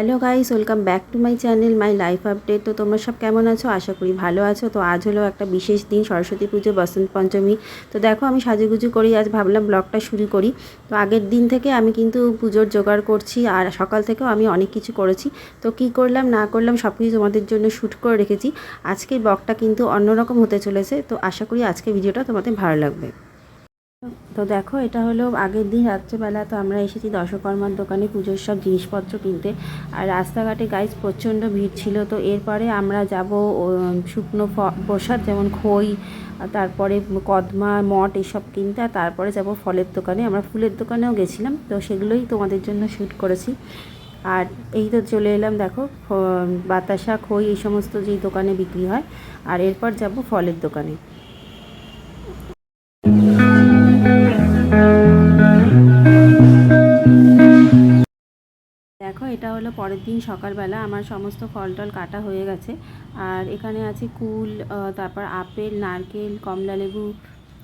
Hello guys, welcome back to my channel, my life update. তো তোমরা সব কেমন আছো? আশা করি ভালো আছো। তো আজ হলো একটা বিশেষ দিন, সরস্বতী পুজো, বসন্ত পঞ্চমী। তো দেখো, আমি সাজুগুজু করি, আজ ভাবলাম ব্লগটা শুরু করি। তো আগের দিন থেকে আমি কিন্তু পুজোর জোগাড় করছি, আর সকাল থেকেও আমি অনেক কিছু করেছি। তো কি করলাম, না করলাম সব কিছু তোমাদের জন্য শ্যুট করে রেখেছি। আজকের ব্লগটা কিন্তু অন্যরকম হতে চলেছে। তো আশা করি আজকের ভিডিওটা তোমাদের ভালো লাগবে। তো দেখো, এটা হলো আগের দিন রাত্রেবেলা তো আমরা এসেছি দশকর্মার দোকানে পুজোর সব জিনিসপত্র কিনতে। আর রাস্তাঘাটে গাইজ প্রচণ্ড ভিড় ছিল, তো এরপরে আমরা যাব শুকনো প্রসাদ যেমন খই তারপরে কদমা, মঠ এসব কিনতে, আর তারপরে যাব ফলের দোকানে। আমরা ফুলের দোকানেও গেছিলাম, তো সেগুলোই তোমাদের জন্য শ্যুট করেছি। আর এই তো চলে এলাম, দেখো বাতাসা, খই এই সমস্ত যেই দোকানে বিক্রি হয়। আর এরপর যাব ফলের দোকানে। এটা হলো পরের দিন সকালবেলা আমার সমস্ত ফল টল কাটা হয়ে গেছে। আর এখানে আছে কুল তারপর আপেল, নারকেল কমলালেবু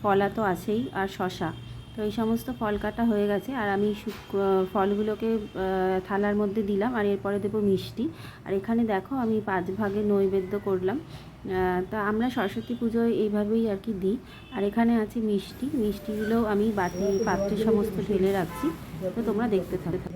কলা তো আছেই, আর শশা তো এই সমস্ত ফল কাটা হয়ে গেছে, আর আমি ফলগুলোকে থালার মধ্যে দিলাম, আর এরপরে দেবো মিষ্টি। আর এখানে দেখো আমি পাঁচ ভাগে নৈবেদ্য করলাম। তা আমরা সরস্বতী পুজোয় এইভাবেই আর কি দিই। আর এখানে আছে মিষ্টি, মিষ্টিগুলোও আমি বাটি পাত্রে সমস্ত ঢেলে রাখছি। তো তোমরা দেখতে থাকো।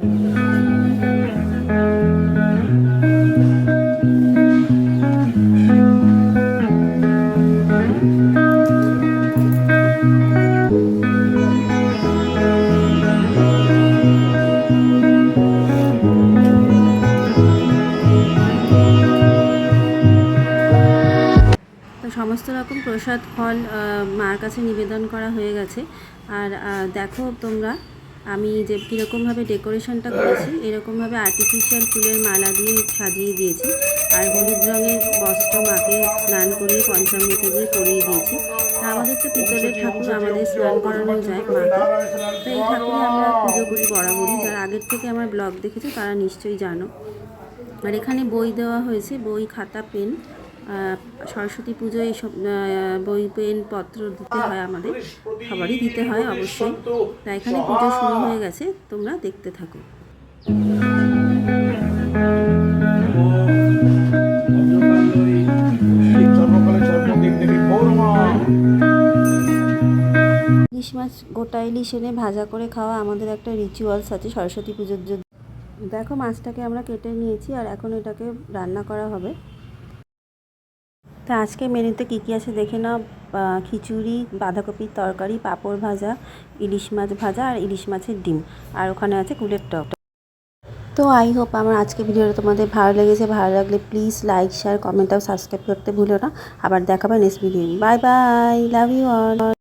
সমস্ত রকম প্রসাদ, ফল মার কাছে নিবেদন করা হয়ে গেছে। আর দেখো তোমরা, আমি যে কীরকমভাবে ডেকোরেশনটা করেছি, এরকমভাবে আর্টিফিশিয়াল ফুলের মালা দিয়ে সাজিয়ে দিয়েছি। আর হলুদ রঙের বস্ত্র মাকে স্নান করিয়ে, পঞ্চামৃত দিয়ে পরিয়ে দিয়েছি। তা আমাদের তো পিতলের ঠাকুর আমাদের স্নান করানো যায় মাকে। তো এই ঠাকুরে আমরা পুজো করি বরাবরই। যারা আগের থেকে আমার ব্লগ দেখেছে, তারা নিশ্চয়ই জানো। আর এখানে বই দেওয়া হয়েছে, বই, খাতা, পেন। সরস্বতী পুজোয় এইসব বই পেন পত্র দিতে হয় আমাদের। সবারই দিতে হয় অবশ্যই। তা এখানে পুজো শুরু হয়ে গেছে। তোমরা দেখতে থাকো। ইলিশ মাছ গোটা ইলিশ এনে ভাজা করে খাওয়া আমাদের একটা রিচুয়ালস আছে সরস্বতী পুজোর জন্য। দেখো মাছটাকে আমরা কেটে নিয়েছি আর এখন এটাকে রান্না করা হবে। তা আজকে মেনুতে কী কী আছে দেখে নাও। খিচুড়ি বাঁধাকপির তরকারি, পাঁপড় ভাজা, ইলিশ মাছ ভাজা আর ইলিশ মাছের ডিম। আর ওখানে আছে কুলের টক। তো আই হোপ আমার আজকে ভিডিওটা তোমাদের ভালো লেগেছে। ভালো লাগলে প্লিজ লাইক, শেয়ার, কমেন্ট আর সাবস্ক্রাইব করতে ভুলো না। আবার দেখাবে next video bye bye, love you all.